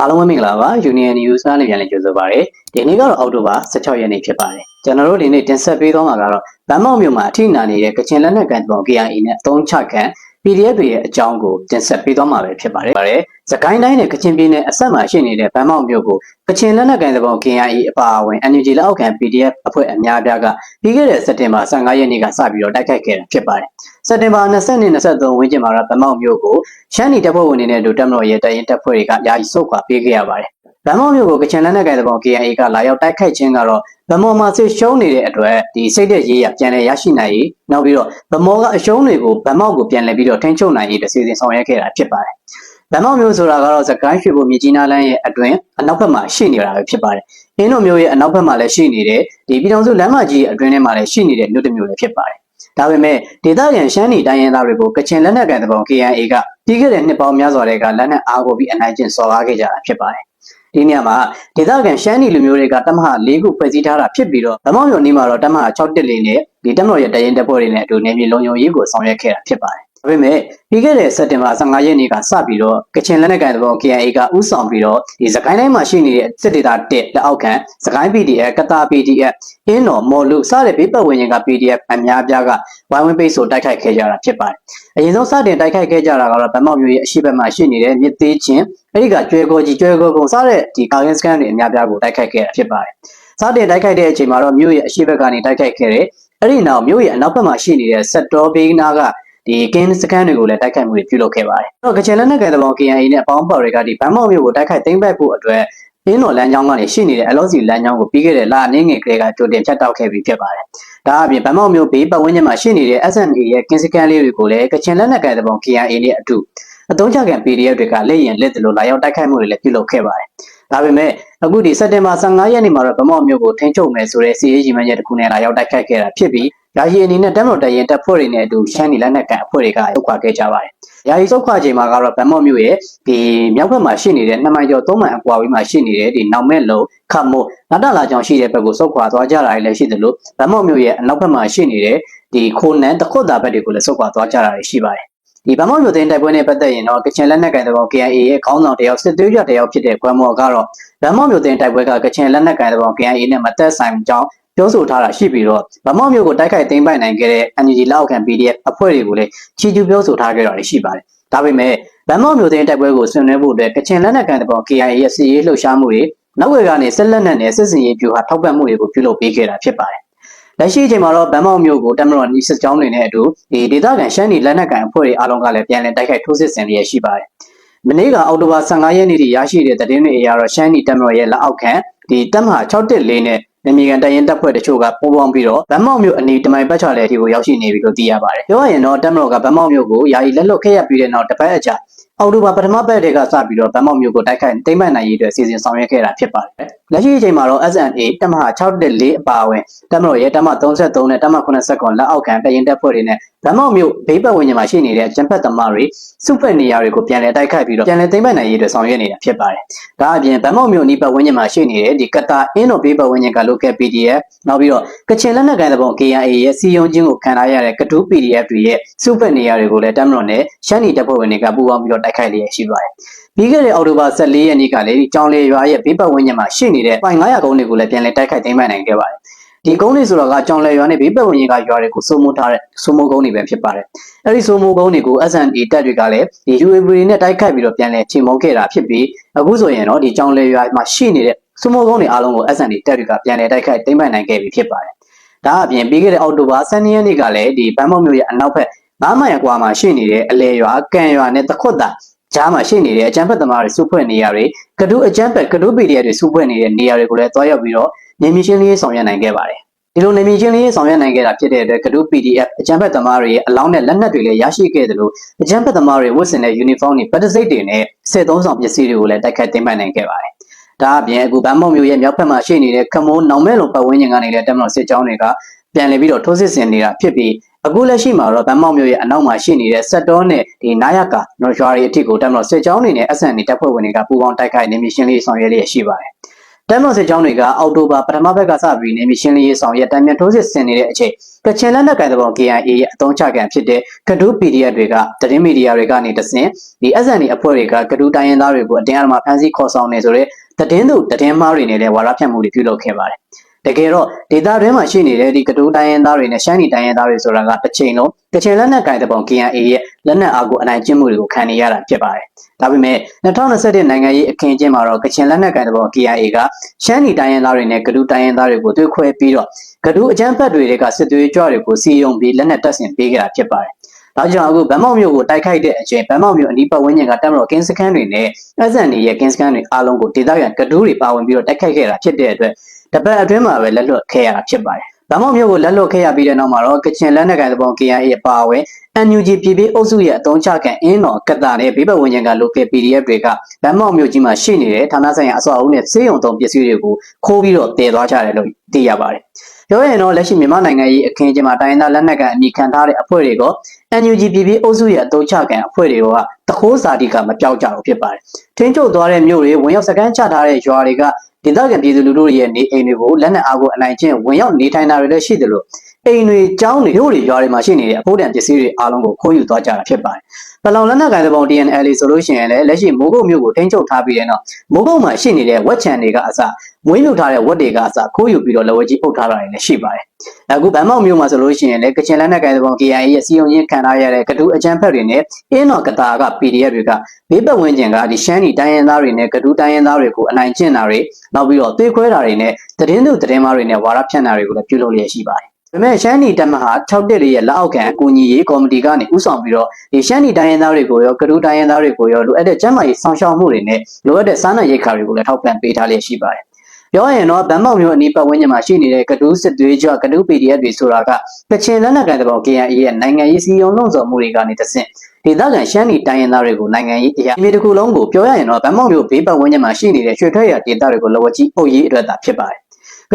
အားလုံးပဲမင်္ဂလာပါ Union News နဲ့ပြန်လည်ကြိုဆိုပါရစေဒီနေ့ကတော့အောက်တိုဘာ16ရက်နေ့ဖြစ်ပါတယ်ကျွန်တော်တို့ဒီနေ့တင်ဆက်ပေးသွားမှာကတော့ဗန်မောက်မြို့မှာအထိနာနေတဲ့ကချင်လက်နက်ကန်ပုံ KIA နဲ့အသုံးချခံ PDF တွေရဲ့အကြောင်းကိုတင်ဆက်ပေးသွားမှာပဲဖြစ်ပါတယ်ပါတယ် စကိုင်းတိုင်းနဲ့ကချင်ပြည်နယ်အဆက်မှာရှိနေတဲ့ဗန်မောက်မြို့ကိုကချင်လက်နက်ကန်ပုံ KIA အပါအဝင် NUG လက်အောက်ခံ PDF အဖွဲ့အများအပြားကပြီးခဲ့တဲ့စက်တင်ဘာ15ရက်နေ့ကစပြီးတော့တိုက်ခိုက်ခဲ့တာဖြစ်ပါတယ်စက်တင်ဘာ20နဲ့23ဝန်းကျင်မှာတော့ဗန်မောက်မြို့ကိုရှမ်းနီတပ်ဖွဲ့ဝင်တွေနဲ့အတူတပ်မတော်ရဲ့တရင်တပ်ဖွဲ့တွေကယာယီဆုတ်ခွာပေးခဲ့ရပါတယ်ဗန်မောက်မြို့ကိုကချင်လက်နက်ကိုင်တပ် KIA ကလာရောက်တိုက်ခိုက်ခြင်းကတော့ဗမော်မှာစစ်ရှုံးနေတဲ့အတွက်ဒီစိတ်သက်ရေးရပြန်လည်ရရှိနိုင်ရေးနောက်ပြီးတော့ဗမော်ကအရှုံးတွေကိုဗမောက်ကိုပြန်လည်ပြီးတော့ထိန်းချုပ်နိုင်ရေးတစီစဉ်ဆောင်ရွက်ခဲ့တာဖြစ်ပါတယ်။ ဗမောက်မျိုးဆိုတာကတော့စကိုင်းရွှေဘုံမြကြီးနားလမ်းရဲ့အတွင်းအနောက်ဘက်မှာရှိနေတာပဲဖြစ်ပါတယ်။အင်းတို့မျိုးရဲ့အနောက်ဘက်မှာလည်းရှိနေတယ်ဒီပြည်တော်စုလမ်းမကြီးရဲ့အတွင်းထဲမှာလည်းရှိနေတဲ့မြို့တစ်မျိုးလည်းဖြစ်ပါတယ်။ဒါပေမဲ့ဒေသခံရှမ်းနီတိုင်းရင်းသားတွေကိုကချင်လက်နက်ကန်တပုံ KNA ကပြီးခဲ့တဲ့နှစ်ပေါင်းများစွာတည်းကလက်နက်အားကိုပြီးအနိုင်ကျင့်စော်ကားခဲ့ကြတာဖြစ်ပါတယ်။ဒီနေရာမှာဒေသခံရှမ်းနီလူမျိုးတွေကတမဟာ၄ခုဖွဲ့စည်းထားတာဖြစ်ပြီးတော့ဗမောက်မြို့နီးမှာတော့တမဟာ6တက်လေးနဲ့ဒီတမတော်ရဲ့တရင်တပ်ဖွဲ့တွေနဲ့အတူနေပြည်လုံခြုံရေးကိုဆောင်ရွက်ခဲ့တာဖြစ်ပါတယ်။ ဒါပေမဲ့ပြီးခဲ့တဲ့စက်တင်ဘာ15ရက်နေ့ကစပြီးတော့ကချင်လက်နက်ကိုင်သဘော KIA ကဥဆောင်ပြီးတော့ဒီစကိုင်းတိုင်းမှာရှိနေတဲ့စစ်ဒေသတက်လက်အောက်ခံစကိုင်း PDF ကတာ PDF အင်းတော်မော်လူစတဲ့ဘေးပတ်ဝန်းကျင်က PDF အများအပြားကဝိုင်းဝန်းပိတ်ဆို့တိုက်ခိုက်ခဲ့ကြတာဖြစ်ပါတယ်။အရင်ဆုံးစတင်တိုက်ခိုက်ခဲ့ကြတာကတော့ဗမောက်မျိုးရဲ့အရှိတ်ဘက်မှာရှိနေတဲ့မြစ်သေးချင်းအဲ့ဒီကကျွဲကောကြီးကျွဲကောကုံစတဲ့ဒီကာကင်စကန်တွေအများပြားကိုတိုက်ခိုက်ခဲ့တာဖြစ်ပါတယ်။စတင်တိုက်ခိုက်တဲ့အချိန်မှာတော့မြို့ရဲ့အရှိတ်ဘက်ကနေတိုက်ခိုက်ခဲ့တယ်။အဲ့ဒီနောက်မြို့ရဲ့အနောက်ဘက်မှာရှိနေတဲ့ဆက်တော်ဘေးနာက ဒီကင်းစကန်တွေကိုလည်းတိုက်ခိုက်မှုတွေပြုလုပ်ခဲ့ပါတယ်။အဲ့တော့ကချင်လက်နက်ကန်တဘော KIA နဲ့အပေါင်းပါတွေကဒီဗန်းမောက်မြို့ကိုတိုက်ခိုက်သိမ်းပိုက်ဖို့အတွက်အင်းတော်လမ်းကြောင်းကနေရှိနေတဲ့အလောစီလမ်းကြောင်းကိုပြီးခဲ့တဲ့လအနေငယ်ကလေးကကြိုတင်ဖြတ်တောက်ခဲ့ပြီးဖြစ်ပါတယ်။ဒါအပြင်ဗန်းမောက်မြို့ဘေးပတ်ဝန်းကျင်မှာရှိနေတဲ့ SNA ရဲ့ကင်းစကန်လေးတွေကိုလည်းကချင်လက်နက်ကန်တဘော KIA နဲ့အတူအသုံးချခံ PDF တွေကလက်ရင်လက်တလို့လာရောက်တိုက်ခိုက်မှုတွေလည်းပြုလုပ်ခဲ့ပါတယ်။ ဒါပေမဲ့အခုဒီစက်တင်ဘာ15ရက်နေ့မှာတော့ဗမောက်မြို့ကိုထိန်းချုပ်မယ်ဆိုတဲ့စီရေးကြီးမှန်းချက်တစ်ခုနဲ့လာရောက်တိုက်ခိုက်ခဲ့တာဖြစ်ပြီးယာယီအနေနဲ့တမတော်တရင်တပ်ဖွဲ့တွေနဲ့အတူရှမ်းနီလက်နက်ကန်အဖွဲ့တွေကရုပ်ခွာခဲ့ကြပါတယ်။ယာယီစုခွာချိန်မှာကတော့ဗမောက်မြို့ရဲ့ဒီမြောက်ဘက်မှာရှိနေတဲ့နှစ်မိုင်ကျော်သုံးမိုင်အကွာဝေးမှာရှိနေတဲ့ဒီနောက်မဲ့လုံခတ်မို့နတလာကြောင်ရှိတဲ့ဘက်ကိုစုခွာသွားကြတာလည်းရှိသလိုဗမောက်မြို့ရဲ့အနောက်ဘက်မှာရှိနေတဲ့ဒီခိုနန်းတခွတ်တာဘက်တွေကိုလည်းစုခွာသွားကြတာရှိပါတယ်။ ဒီဗမောက်မြို့သိန်းတိုက်ပွဲနဲ့ပတ်သက်ရင်တော့ကချင်လက်နက်ကန်တဲ့ဘော KIA ရဲ့ခေါင်းဆောင်တယောက်စစ်သွေးကြတယောက်ဖြစ်တဲ့ကွမ်မော်ကတော့ဗမောက်မြို့သိန်းတိုက်ပွဲကကချင်လက်နက်ကန်တဲ့ဘော KIA နဲ့မသက်ဆိုင်ကြောင်းပြောဆိုထားတာရှိပြီးတော့ဗမောက်မျိုးကိုတိုက်ခိုက်သိမ်းပိုက်နိုင်ခဲ့တဲ့ NUG လောက်ခံ PDF အဖွဲ့တွေကိုလည်းချီးကျူးပြောဆိုထားခဲ့တာရှိပါတယ်။ဒါပေမဲ့ဗမောက်မျိုးသိမ်းတိုက်ပွဲကိုဆွေးနွေးဖို့အတွက်ကချင်လက်နက်ကန်တဲ့ပေါ် KIA ရဲ့စီရေးလှုပ်ရှားမှုတွေနောက်ဝေကနေဆက်လက်နဲ့စစ်စင်ရေးပြူဟာထောက်ပံ့မှုတွေကိုပြုလုပ်ပေးခဲ့တာဖြစ်ပါတယ်။ လက်ရှိအချိန်မှာတော့ဗမောက်မျိုးကိုတမတော်နီစစ်ကြောင်းတွေနဲ့အတူဒီဒေသခံရှမ်းနီလက်နက်ကန်အဖွဲ့တွေအားလုံးကလည်းပြန်လည်တိုက်ခိုက်ထိုးစစ်ဆင်ရရှိပါတယ်။မနေ့ကအောက်တိုဘာ15ရက်နေ့ထိရရှိတဲ့သတင်းတွေအရတော့ရှမ်းနီတမတော်ရဲ့လက်အောက်ခံဒီတပ်မဟာ614နဲ့နေမီကန်တရင်တပ်ဖွဲ့တချို့ကပိုးပေါင်းပြီးတော့ဗန်မောက်မြို့အနီးတမိုင်ပတ်ချလဲအထိကိုရောက်ရှိနေပြီလို့သိရပါတယ်။ပြောရရင်တော့တပ်မတော်ကဗန်မောက်မြို့ကိုယာယီလက်လွတ်ခဲ့ရပြီးတဲ့နောက်တစ်ပတ်အကြာအောက်တိုဘာပထမပတ်တွေကစပြီးတော့ဗန်မောက်မြို့ကိုတိုက်ခိုက်သိမ်းပိုက်နိုင်ရေးအတွက်စီစဉ်ဆောင်ရွက်ခဲ့တာဖြစ်ပါတယ်။လက်ရှိအချိန်မှာတော့ SNA တပ်မဟာ614အပါအဝင်တပ်မတော်ရဲ့တပ်မ33နဲ့တပ်မ89လက်အောက်ခံတရင်တပ်ဖွဲ့တွေနဲ့ဗန်မောက်မြို့ဘေးပတ်ဝန်းကျင်မှာရှိနေတဲ့ကျန်းဖက်သမားတွေစုဖက်နေရာတွေကိုပြန်လည်တိုက်ခိုက်ပြီးတော့ပြန်လည်သိမ်းပိုက်နိုင်ရေးအတွက်ဆောင်ရွက်နေတာဖြစ်ပါတယ်။ဒါအပြင်ဗန်မောက်မြို့နီးပတ်ဝန်းကျင်မှာရှိနေတဲ့ဒီကတာအင်းတော်ဘေးပတ်ဝန်းကျင်က local PDF နောက်ပြီးတော့ကချင်လက်နက်ကိုင်တဲ့ပုံ KIA ရဲ့စီယုံချင်းကိုခံထားရတဲ့ကတူး PDF တွေရဲ့စုဖက်နေရာတွေကိုလည်းတပ်မတော်နဲ့ရှမ်းနီတပ်ဖွဲ့ဝင်တွေကပူးပေါင်းပြီးတော့တိုက်ခိုက်လျက်ရှိပါတယ်။ပြီးခဲ့တဲ့အောက်တိုဘာ14ရက်နေ့ကလည်းကြောင်လေရွာရဲ့ဘေးပတ်ဝန်းကျင်မှာရှိနေတဲ့ပိုင်900ကုန်းတွေကိုလည်းပြန်လည်တိုက်ခိုက်သိမ်းပိုက်နိုင်ခဲ့ပါတယ်။ဒီကုန်းတွေဆိုတော့ကကြောင်လေရွာနဲ့ဘေးပတ်ဝန်းကျင်ကရွာတွေကိုစိုးမိုးထားတဲ့စိုးမိုးကုန်းတွေပဲဖြစ်ပါတယ်။အဲဒီစိုးမိုးကုန်းတွေကို SND တပ်တွေကလည်းဒီ UAV နဲ့တိုက်ခိုက်ပြီးတော့ပြန်လည်ချိန်မုံခဲ့တာဖြစ်ပြီးအခုဆိုရင်တော့ဒီကြောင်လေရွာမှာရှိနေတဲ့စိုးမိုးကုန်းတွေအားလုံးကို SND တပ်တွေကပြန်လည်တိုက်ခိုက်သိမ်းပိုက်နိုင်ခဲ့ပြီဖြစ်ပါတယ်။ဒါအပြင်ပြီးခဲ့တဲ့အောက်တိုဘာ12ရက်နေ့ကလည်းဒီဘန်မောက်မြို့ရဲ့အနောက်ဘက် 9မိုင်အကွာမှာရှိနေတဲ့အလဲရွာကံရွာနဲ့တခွတ်တာကြားမှာရှိနေတဲ့အကြမ်းဖက်သမားတွေစုဖွဲ့နေရတွေကဒုအကြမ်းဖက်ကဒုပီဒီတွေစုဖွဲ့နေတဲ့နေရာတွေကိုလည်းတွားရောက်ပြီးတော့နေမီရှင်းလေးဆောင်ရွက်နိုင်ခဲ့ပါတယ်ဒီလိုနေမီချင်းလေးဆောင်ရွက်နိုင်ခဲ့တာဖြစ်တဲ့အတွက်ကဒု PDF အကြမ်းဖက်သမားတွေရဲ့အလောင်းနဲ့လက်နက်တွေလည်းရရှိခဲ့တယ်လို့အကြမ်းဖက်သမားတွေဝတ်ဆင်တဲ့ uniform တွေပတ်တစိတ်တွေနဲ့စစ်သုံးဆောင်ပစ္စည်းတွေကိုလည်းတိုက်ခတ်သိမ်းပိုက်နိုင်ခဲ့ပါတယ်။ဒါအပြင်အခုဗန်းမောက်မြို့ရဲ့မြောက်ဘက်မှာရှိနေတဲ့ကမုံနောင်မဲလုံပတ်ဝန်းကျင်ကနေလည်းတက်မတော်စစ်ကြောင်းတွေကပြန်လည်ပြီးတော့ထိုးစစ်ဆင်နေတာဖြစ်ပြီး အခုလက်ရှိမှာတော့ဗန်းမောက်မြို့ရဲ့အနောက်မှာရှိနေတဲ့စက်တော်နဲ့ဒီနာယကာနော်ရွာတွေအထိကိုတက်မတော်စစ်ကြောင်းတွေနဲ့ SN တွေတပ်ဖွဲ့ဝင်တွေကပူးပေါင်းတိုက်ခိုက်နေမီရှင်းလေးဆောင်ရွက်လျက်ရှိပါတယ်။တမ်မစစ်ကြောင်းတွေကအောက်တိုဘာပထမဘက်ကစပြီးနေမီရှင်းလင်းရေးဆောင်ရွက်တံမြန်ထိုးစစ်ဆင်နေတဲ့အချိန်ကချင်လက်နက်ကိုင်တဲ့ပေါ် KIA ရဲ့အသုံးချခံဖြစ်တဲ့ကဒူး PDF တွေကသတင်းမီဒီယာတွေကနေတဆင့်ဒီ SND အဖွဲ့တွေကကဒူးတိုင်းရင်းသားတွေကိုအတင်းအဓမ္မဖမ်းဆီးခေါ်ဆောင်နေဆိုတဲ့သတင်းသူသတင်းမှားတွေနဲ့လည်းဝါရဖြန့်မှုတွေပြုလုပ်ခဲ့ပါတယ် တကယ်တော့ဒေတာတွင်းမှာရှိနေတဲ့ဒီကတူးတိုင်းရင်းသားတွေနဲ့ရှမ်းနီတိုင်းရင်းသားတွေဆိုတာကတစ်ချိန်လုံးကချင်လက်နက်ကင်တဲ့ပုံ KNA ရဲ့လက်နက်အားကိုအနိုင်ကျင့်မှုတွေကိုခံနေရတာဖြစ်ပါတယ်။ဒါပေမဲ့2021နိုင်ငံရေးအခင်းအကျင်းမှာတော့ကချင်လက်နက်ကင်တဲ့ပုံ KNA ကရှမ်းနီတိုင်းရင်းသားတွေနဲ့ကတူးတိုင်းရင်းသားတွေကိုတွေ့ခွဲပြီးတော့ကတူးအကြမ်းဖက်တွေကစစ်သွေးကြွတွေကိုစီယုံပြီးလက်နက်တပ်ဆင်ပေးကြတာဖြစ်ပါတယ်။ဒါကြောင့်အခုဗန်မောက်မြို့ကိုတိုက်ခိုက်တဲ့အချိန်ဗန်မောက်မြို့အနီးပတ်ဝန်းကျင်ကတပ်မတော်ကင်းစခန်းတွေနဲ့ SND ရဲ့ကင်းစခန်းတွေအားလုံးကိုဒေသခံကတူးတွေပါဝင်ပြီးတော့တိုက်ခိုက်ခဲ့တာဖြစ်တဲ့အတွက် တပတ်အတွင်းမှာပဲလက်လွတ်ခဲ့ရတာဖြစ်ပါတယ်။ဗမောက်မြို့ကိုလက်လွတ်ခဲ့ရပြီးတဲ့နောက်မှာတော့ကချင်လက်နက်ကိုင်သဘော KIA အပါအဝင် NUG ပြည်ပြည်အုပ်စုရဲ့အသုံးချခံအင်းတော်ကတာနဲ့ဘေးပတ်ဝန်းကျင်က local PDF တွေကဗမောက်မြို့ကြီးမှာရှိနေတဲ့ဌာနဆိုင်ရာအဆောက်အဦနဲ့စေယုံတုံပစ္စည်းတွေကိုခိုးပြီးတော့တည်သွားကြတယ်လို့သိရပါတယ်။ပြောရရင်တော့လက်ရှိမြန်မာနိုင်ငံရေးအခင်းအကျင်းမှာတိုင်းဒေသလက်နက်ကန်အမိခံထားတဲ့အဖွဲ့တွေက NUG ပြည်ပြည်အုပ်စုရဲ့အသုံးချခံအဖွဲ့တွေကတခိုးစာတိကမပြောက်ကြဘူးဖြစ်ပါတယ်။ထင်းချုပ်သွားတဲ့မြို့တွေဝင်ရောက်စကန်ချထားတဲ့ရွာတွေက ဒေသခံပြည်သူလူထုရဲ့နေအိမ်တွေကိုလက်နက်အားကိုအနိုင်ကျင့်ဝင်ရောက်နေထိုင်တာတွေလည်းရှိတယ်လို့ အိမ်တွေကျောင်းတွေမြို့တွေရွာတွေမှာရှိနေတဲ့အဖို့တန်ပစ္စည်းတွေအားလုံးကိုခိုးယူသွားကြတာဖြစ်ပါတယ်။ပလောင်လက်နက်ကိုင်တဲ့ပုံ TNL ဆိုလို့ရှိရင်လည်းလက်ရှိမိုးကုတ်မြို့ကိုထိန်းချုပ်ထားပြီးတဲ့နောက်မိုးကုတ်မှာရှိနေတဲ့ဝက်ချန်တွေကအစမွေးမြူထားတဲ့ဝက်တွေကအစခိုးယူပြီးတော့လက်ဝဲကြီးအုပ်ထားတာတွေလည်းရှိပါတယ်။အခုဗန်မောက်မြို့မှာဆိုလို့ရှိရင်လည်းကချင်လက်နက်ကိုင်တဲ့ပုံ KIA ရဲ့စီယုံချင်းခံထားရတဲ့ကတူးအကြမ်းဖက်တွေနဲ့အင်းတော်ကတာက PDF တွေကဘေးပတ်ဝန်းကျင်ကဒီရှမ်းနီတိုင်းရင်းသားတွေနဲ့ကတူးတိုင်းရင်းသားတွေကိုအနိုင်ကျင့်တာတွေနောက်ပြီးတော့သွေးခွဲတာတွေနဲ့သတင်းသူသတင်းမားတွေနဲ့ဝါရဖြန့်တာတွေကိုလည်းပြုလုပ်လျက်ရှိပါတယ်။ ဒါပေမဲ့ရှမ်းနီတက်မဟာ6တက်လေးရဲ့လက်အောက်ခံအကူအညီရေးကော်မတီကနေဥဆောင်ပြီးတော့ဒီရှမ်းနီတိုင်းရင်းသားတွေကိုရောကတူးတိုင်းရင်းသားတွေကိုရောလိုအပ်တဲ့ကျန်းမာရေးဆောင်ရှောက်မှုတွေနဲ့လိုအပ်တဲ့စားနပ်ရိက္ခာတွေကိုလည်းထောက်ပံ့ပေးထားလျက်ရှိပါတယ်။ပြောရင်တော့ဗန်မောက်မျိုးအနီးပတ်ဝန်းကျင်မှာရှိနေတဲ့ကတူးစစ်သွေးကြွကတူး PDF တွေဆိုတာကကချင်လက်နက်ကန်တဘော KNA ရဲ့နိုင်ငံရေးစီယုံလုံးစော်မှုတွေကနေတဆင့်ဒေသခံရှမ်းနီတိုင်းရင်းသားတွေကိုနိုင်ငံရေးအရာမြေတစ်ခုလုံးကိုပြောရရင်တော့ဗန်မောက်မျိုးဘေးပတ်ဝန်းကျင်မှာရှိနေတဲ့ရွှေထွက်ရဒေသတွေကိုလောဝကြီးအုပ်ရေးအတွက်သာဖြစ်ပါတယ်။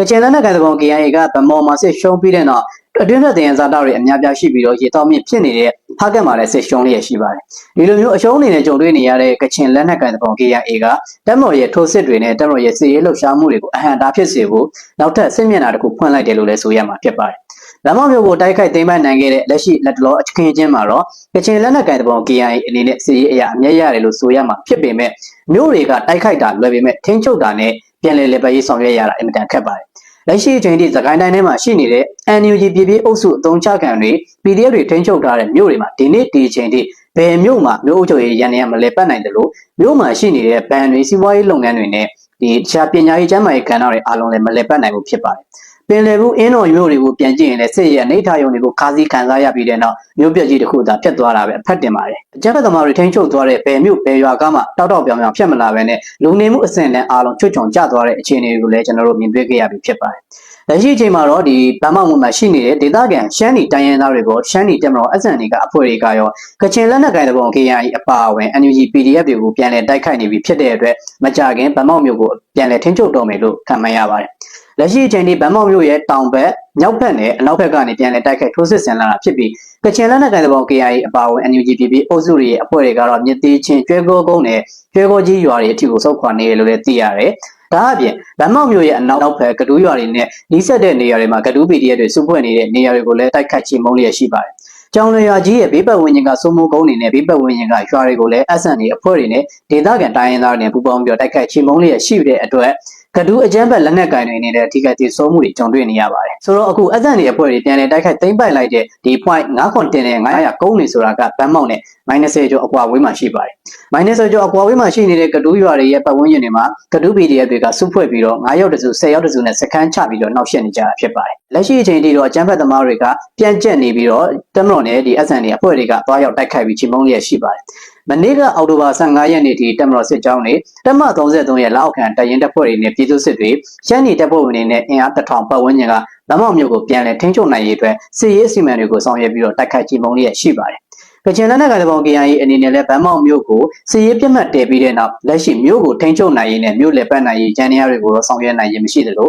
ကချင်လက်နက်ကန်တဘော KNA ကဗမော်မှာစစ်ရှုံးပြီးတဲ့နောက်အတွင်းသက်တင်ဇာတာတွေအများပြားရှိပြီးတော့ရေတောက်မြင့်ဖြစ်နေတဲ့ဖကက်မှာလည်းစစ်ရှုံးလျက်ရှိပါတယ်။ဒီလိုမျိုးအရှုံးအနေနဲ့ကြုံတွေ့နေရတဲ့ကချင်လက်နက်ကန်တဘော KNA ကတက်မော်ရဲ့ထိုးစစ်တွေနဲ့တက်မော်ရဲ့စစ်ရေးလှုပ်ရှားမှုတွေကိုအဟံတာဖြစ်စေဖို့နောက်ထပ်စစ်မျက်နှာတစ်ခုဖွင့်လိုက်တယ်လို့လည်းဆိုရမှာဖြစ်ပါတယ်။လမ်းမမျိုးကိုတိုက်ခိုက်သိမ်းပိုက်နိုင်ခဲ့တဲ့လက်ရှိလက်တလောအခင်းချင်းမှာတော့ကချင်လက်နက်ကိုင်တဘော KIA အနေနဲ့စီရေးအရာအမြဲရတယ်လို့ဆိုရမှာဖြစ်ပေမဲ့မြို့တွေကတိုက်ခိုက်တာလွယ်ပေမဲ့ထင်းချုပ်တာနဲ့ ပြန်လည်လက်ပတ်ရေးဆောင်ရွက်ရတာအင်မတန်ခက်ပါတယ်။လက်ရှိအချိန်ထိသခိုင်းတိုင်းထဲမှာရှိနေတဲ့ NUG ပြည်ပြည်အုပ်စုအုံချခံတွေ PDF တွေထင်းချုပ်ထားတဲ့မြို့တွေမှာဒီနေ့ဒီအချိန်ထိဘယ်မြို့မှာမြို့အုပ်ချုပ်ရေးရန်နေရမလဲပတ်နိုင်တယ်လို့မြို့မှာရှိနေတဲ့ဘဏ်တွေစီးပွားရေးလုပ်ငန်းတွေနဲ့ဒီတခြားပညာရေးကျန်းမာရေးကဏ္ဍတွေအားလုံးလည်းမလဲပတ်နိုင်ဘူးဖြစ်ပါတယ်။ ပင်လယ်ဘူးအင်းတော်မြို့တွေကိုပြန်ကြည့်ရင်လည်းစစ်ရဲ့အနေထားယုံတွေကိုခါးစည်းခံစားရပြီးတဲ့နောက်မြို့ပြကြီးတစ်ခုသာဖြတ်သွားတာပဲအဖက်တင်ပါတယ်။အကြမ်းဖက်သမားတွေထိန်းချုပ်သွားတဲ့ဘယ်မြို့ဘယ်ရွာကမှတောက်တောက်ပြောင်ပြောင်ဖြတ်မလာဘဲနဲ့လူနေမှုအဆင့်လန်းအားလုံးချွတ်ချုံကျသွားတဲ့အခြေအနေတွေကိုလည်းကျွန်တော်တို့မြင်တွေ့ခဲ့ရပြီဖြစ်ပါတယ်။ လက်ရှိအချိန်မှာတော့ဒီဗမာမှုမှာရှိနေတဲ့ဒေသခံရှမ်းနီတိုင်းရင်းသားတွေကိုရှမ်းနီတက်မတော် SN တွေကအဖွဲ့တွေကရောကချင်လက်နက်ကိုင်တဲ့ပုံ KIA အပါအဝင် NUG PDF တွေကိုပြန်လည်တိုက်ခိုက်နေပြီဖြစ်တဲ့အတွက်မကြခင်ဗမာမျိုးကိုပြန်လည်ထိန်းချုပ်တော့မယ်လို့ခံမှန်းရပါတယ်။လက်ရှိအချိန်ဒီဗမာမျိုးရဲ့တောင်ဘက်မြောက်ဘက်နဲ့အနောက်ဘက်ကနေပြန်လည်တိုက်ခိုက်ထိုးစစ်ဆင်လာတာဖြစ်ပြီးကချင်လက်နက်ကိုင်တဲ့ပုံ KIA အပါအဝင် NUG PP အုပ်စုတွေရဲ့အဖွဲ့တွေကတော့မြစ်သေးချင်းကျွဲကောကုန်းနဲ့ကျွဲကောကြီးရွာတွေအထိကိုစောက်ခွာနေရလို့လည်းသိရတယ်။ ဒါအပြင်ဗန်မောက်မြို့ရဲ့အနောက်နောက်ဘက်ကတူးရွာတွေနဲ့နီးစပ်တဲ့နေရာတွေမှာကတူး PDF တွေစုဖွဲ့နေတဲ့နေရာတွေကိုလည်းတိုက်ခတ်ချေမှုန်းလျက်ရှိပါတယ်။ကျောင်းရွာကြီးရဲ့ဘေးပတ်ဝန်းကျင်ကစိုးမိုးကုန်းတွေနဲ့ဘေးပတ်ဝန်းကျင်ကရွာတွေကိုလည်း SN တွေအဖွဲ့တွေနဲ့ဒေသခံတိုင်းရင်းသားတွေနဲ့ပူးပေါင်းပြီးတော့တိုက်ခတ်ချေမှုန်းလျက်ရှိတဲ့အတွက်ကတူးအကြမ်းဖက်လက်နက်ကင်တွေအနေနဲ့အထူးကတည်ဆုံးမှုတွေကြုံတွေ့နေရပါတယ်။ဆိုတော့အခုအဇန်တွေအဖွဲ့တွေပြန်လည်တိုက်ခိုက်သိမ်းပိုက်လိုက်တဲ့ဒီ point 9ခွန်တင်တဲ့900ကုန်းနေဆိုတာကဗန်းမောက်နဲ့ -30 ကျော်အကွာဝေးမှာရှိပါတယ်။ -30 ကျော်အကွာဝေးမှာရှိနေတဲ့ကတူးရွာတွေရဲ့ပတ်ဝန်းကျင်တွေမှာကတူး PDF တွေကစုဖွဲ့ပြီးတော့9ရောက်တစု10ရောက်တစုနဲ့စခန်းချပြီးတော့နှောက်ယှက်နေကြတာဖြစ်ပါတယ်။လက်ရှိအချိန်ထိတော့အကြမ်းဖက်သမားတွေကပြန်ကျက်နေပြီးတော့တမတော်နဲ့ဒီ SN တွေအဖွဲ့တွေကသွားရောက်တိုက်ခိုက်ပြီးချိန်မုံလျက်ရှိပါတယ်။မနေ့ကအောက်တိုဘာ15ရက်နေ့ထိတက်မတော်စစ်ကြောင်းတွေတက်မ33ရဲ့လက်အောက်ခံတရင်တပ်ဖွဲ့တွေနဲ့ပြည်သူစစ်တွေရှမ်းနီတပ်ဖွဲ့ဝင်တွေနဲ့အင်အားတစ်ထောင်ပတ်ဝန်းကျင်ကလမ်းမောက်မြို့ကိုပြန်လည်ထိန်းချုပ်နိုင်ရေးအတွက်စစ်ရေးအစီအမံတွေကိုဆောင်ရွက်ပြီးတော့တိုက်ခိုက်ကြီးမုံလျက်ရှိပါတယ်။ ကချင်လက်နက်ကတဲ့ပုံ KIA အနေနဲ့လည်းဗန်းမောက်မြို့ကိုစစ်ရေးပြတ်မှတ်တည်ပြီးတဲ့နောက်လက်ရှိမြို့ကိုထိန်းချုပ်နိုင်ရေးနဲ့မြို့လည်ပတ်နိုင်ရေးကြံရတွေကိုတော့ဆောင်ရွက်နိုင်ရေးမရှိသလို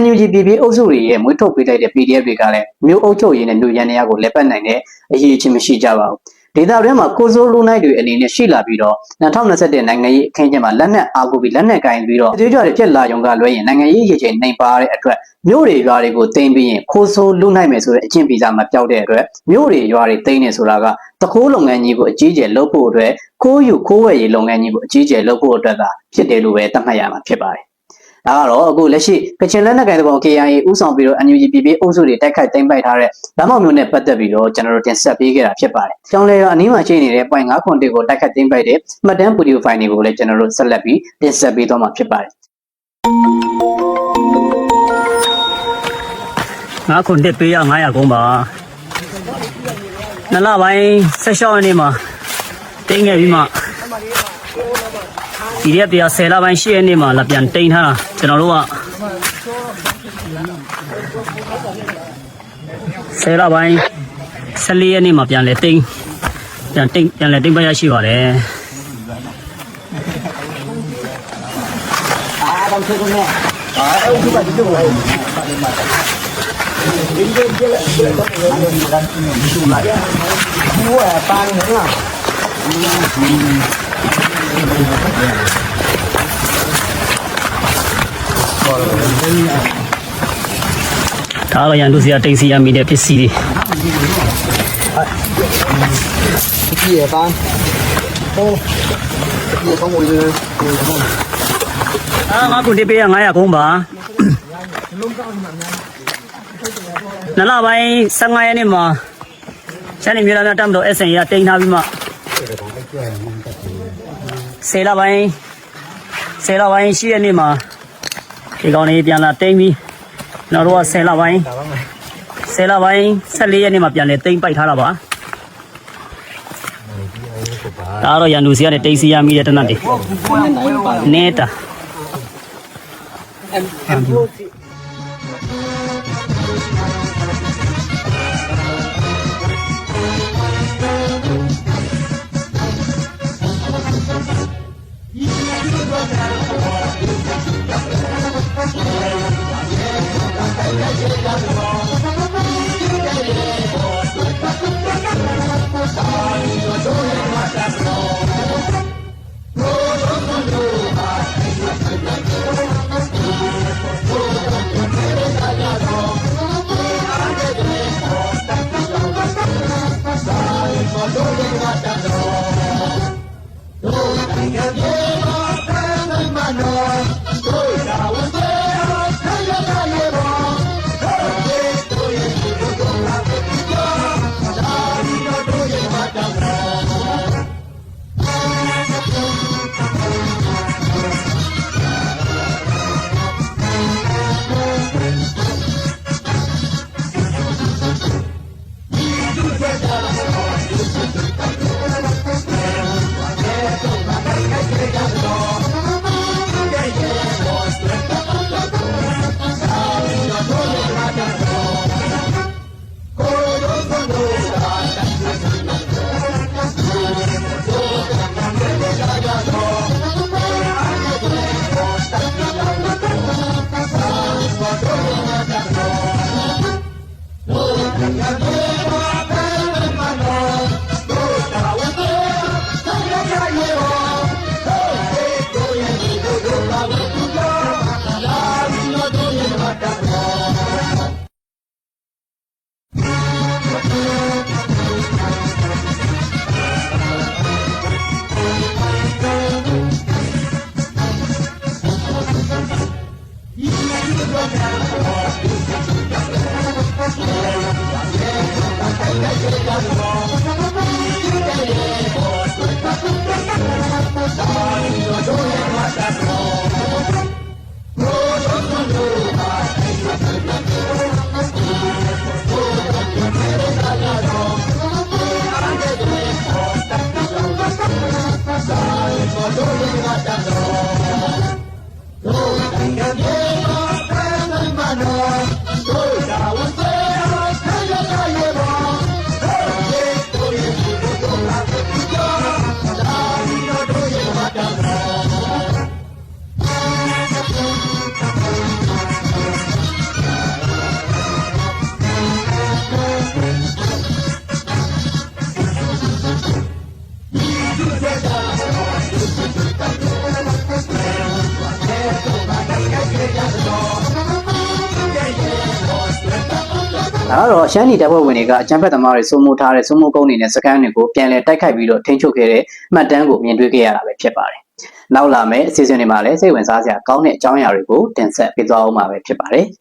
NUG PP အုပ်စုတွေရဲ့မွေးထုတ်ပေးလိုက်တဲ့ PDF တွေကလည်းမြို့အုပ်ချုပ်ရေးနဲ့မြို့ရန်နေရာကိုလက်ပတ်နိုင်တဲ့အရေးအချင်းမရှိကြပါဘူး။ ဒေသတွင်းမှာကိုစိုးလူနိုင်တွေအနေနဲ့ရှိလာပြီးတော့2021နိုင်ငံရေးအခင်းကျင်းမှာလက်နက်အားကိုပြီးလက်နက်ကင်ပြီးတော့အသေးကြွတွေဖြစ်လာကြုံကလွှဲရင်နိုင်ငံရေးရည်ချိန်နှိမ်ပါတဲ့အတွက်မြို့တွေရွာတွေကိုတင်ပြီးရင်ခိုးဆိုးလူနိုင်မယ်ဆိုတဲ့အချင်းဗီဇာမပြောက်တဲ့အတွက်မြို့တွေရွာတွေတင်နေဆိုတာကတကိုးလုပ်ငန်းကြီးကိုအကြီးကျယ်လုပ်ဖို့အတွက်ခိုးယူခိုးဝယ်ရေးလုပ်ငန်းကြီးကိုအကြီးကျယ်လုပ်ဖို့အတွက်သာဖြစ်တယ်လို့ပဲသတ်မှတ်ရမှာဖြစ်ပါတယ်။ ဒါကတော့အခုလက်ရှိကချင်လက်နက်ကိုင်တဲ့ပုံ KIA ဥဆောင်ပြီးတော့ NUG ပြည်ပြည်အုပ်စုတွေတိုက်ခိုက်သိမ်းပိုက်ထားတဲ့ဗမောက်မျိုးနဲ့ပတ်သက်ပြီးတော့ကျွန်တော်တို့တင်ဆက်ပေးခဲ့တာဖြစ်ပါတယ်။ကျောင်းလေရောအနည်းမှရှိနေတဲ့ point 9ခွန်တေကိုတိုက်ခိုက်သိမ်းပိုက်တဲ့မှတ်တမ်း video file တွေကိုလည်းကျွန်တော်တို့ဆက်လက်ပြီးတင်ဆက်ပေးသွားမှာဖြစ်ပါတယ်ငါခုနှစ်ပေးရ900ကုန်းပါနလပိုင်းဆက်လျှောက်ရနေမှာတင်းခဲ့ပြီးမှ ဒီရက်ပြ10လပိုင်း10ရက်နေ့မှာလာပြန်တိန်ထားတာကျွန်တော်တို့က10လပိုင်း14ရက်နေ့မှာပြန်လဲတိန်ပြန်တိန်ပြန်လဲတိန်ပရရှိပါတယ်ဒါကတော့ ရန်သူစီကတိန်စီရမိတဲ့ပစ္စည်းတွေပြည့်ပန်းဟိုပြည့်ကောင်းဝင်နေတယ်အာငါခုနှစ်ပေးရ900ကုန်းပါနလပိုင်း15ရက်နေ့မှာရှမ်းနေပြည်တော်များတမ်းလို့ SN ရတိန်ထားပြီးမှ 10လပိုင်း10လပိုင်း10ရက်နေ့မှာဒီကောင်လေးပြန်လာတိန်ပြီးကျွန်တော်တို့က10လပိုင်း10လပိုင်း14ရက်နေ့မှာပြန်လဲတိန်ပိုက်ထားတာပါဒါကတော့ရန်သူစီကနေတိန်စီရမိတဲ့တနတ်တွေနေတာ။ That's all. ဒါကတော့ရှမ်းပြည်တပ်ဖွဲ့ဝင်တွေကအကြမ်းဖက်သမားတွေစိုးမိုးထားတဲ့စိုးမိုးကုန်းတွေနဲ့စကန်တွေကိုပြန်လည်တိုက်ခိုက်ပြီးတော့ထိန်းချုပ်ခဲ့တဲ့မှတ်တမ်းကိုမြင်တွေ့ခဲ့ရတာပဲဖြစ်ပါတယ်။နောက်လာမယ့်အစီအစဉ်တွေမှာလည်းစိတ်ဝင်စားစရာကောင်းတဲ့အကြောင်းအရာတွေကိုတင်ဆက်ပေးသွားအောင်မှာပဲဖြစ်ပါတယ်။